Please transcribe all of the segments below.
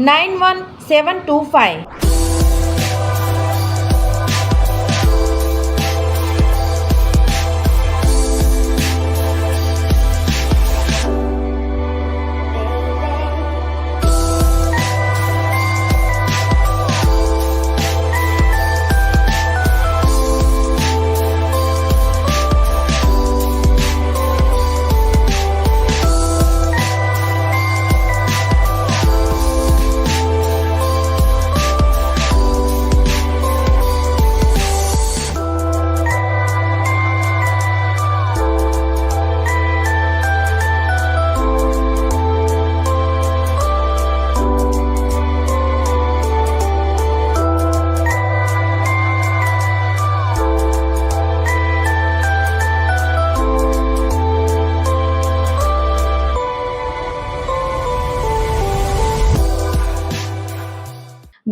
nine one seven two five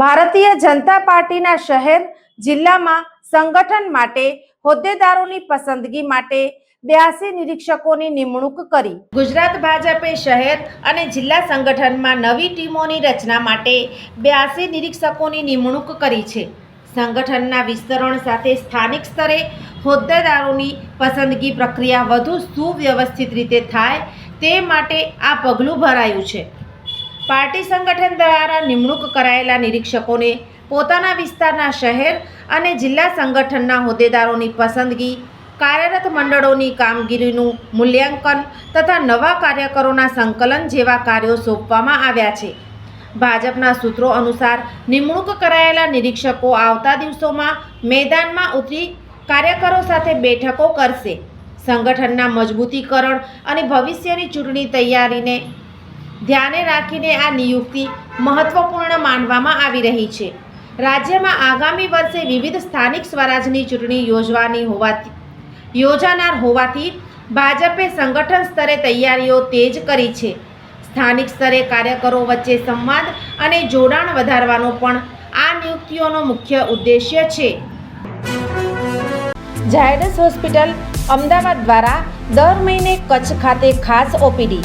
Bharatiya Janata પાર્ટીના શહેર, જિલ્લામાં સંગઠન માટે, હોદ્દેદારોની પસંદગી માટે બ્યાસી નિરીક્ષકોની નિમણૂક કરી. ગુજરાત ભાજપે શહેર અને જિલ્લા સંગઠનમાં નવી ટીમોની રચના માટે બ્યાસી નિરીક્ષકોની નિમણૂક કરી છે. સંગઠનના વિસ્તરણ સાથે સ્થાનિક સ્તરે હોદ્દેદારોની પસંદગી પ્રક્રિયા વધુ સુવ્યવસ્થિત રીતે થાય તે માટે આ પગલું ભરાયું છે. પાર્ટી સંગઠન દ્વારા નિમણૂક કરાયેલા નિરીક્ષકોને પોતાના વિસ્તારના શહેર અને જિલ્લા સંગઠનના હોદ્દેદારોની પસંદગી, કાર્યરત મંડળોની કામગીરીનું મૂલ્યાંકન તથા નવા કાર્યકરોના સંકલન જેવા કાર્યો સોંપવામાં આવ્યા છે. ભાજપના સૂત્રો અનુસાર નિમણૂક કરાયેલા નિરીક્ષકો આવતા દિવસોમાં મેદાનમાં ઉતરી કાર્યકરો સાથે બેઠકો કરશે. સંગઠનના મજબૂતીકરણ અને ભવિષ્યની ચૂંટણી તૈયારીને ધ્યાને રાખીને આ નિયુક્તિ મહત્વપૂર્ણ માનવામાં આવી રહી છે. રાજ્યમાં આગામી વર્ષે વિવિધ સ્થાનિક સ્વરાજની ચૂંટણી યોજવાની હોવાથી, યોજાનાર હોવાથી ભાજપે સંગઠન સ્તરે તૈયારીઓ તેજ કરી છે. સ્થાનિક સ્તરે કાર્યકરો વચ્ચે સંવાદ અને જોડાણ વધારવાનો પણ આ નિયુક્તિઓનો મુખ્ય ઉદ્દેશ્ય છે. ઝાયડસ હોસ્પિટલ અમદાવાદ દ્વારા દર મહિને કચ્છ ખાતે ખાસ OPD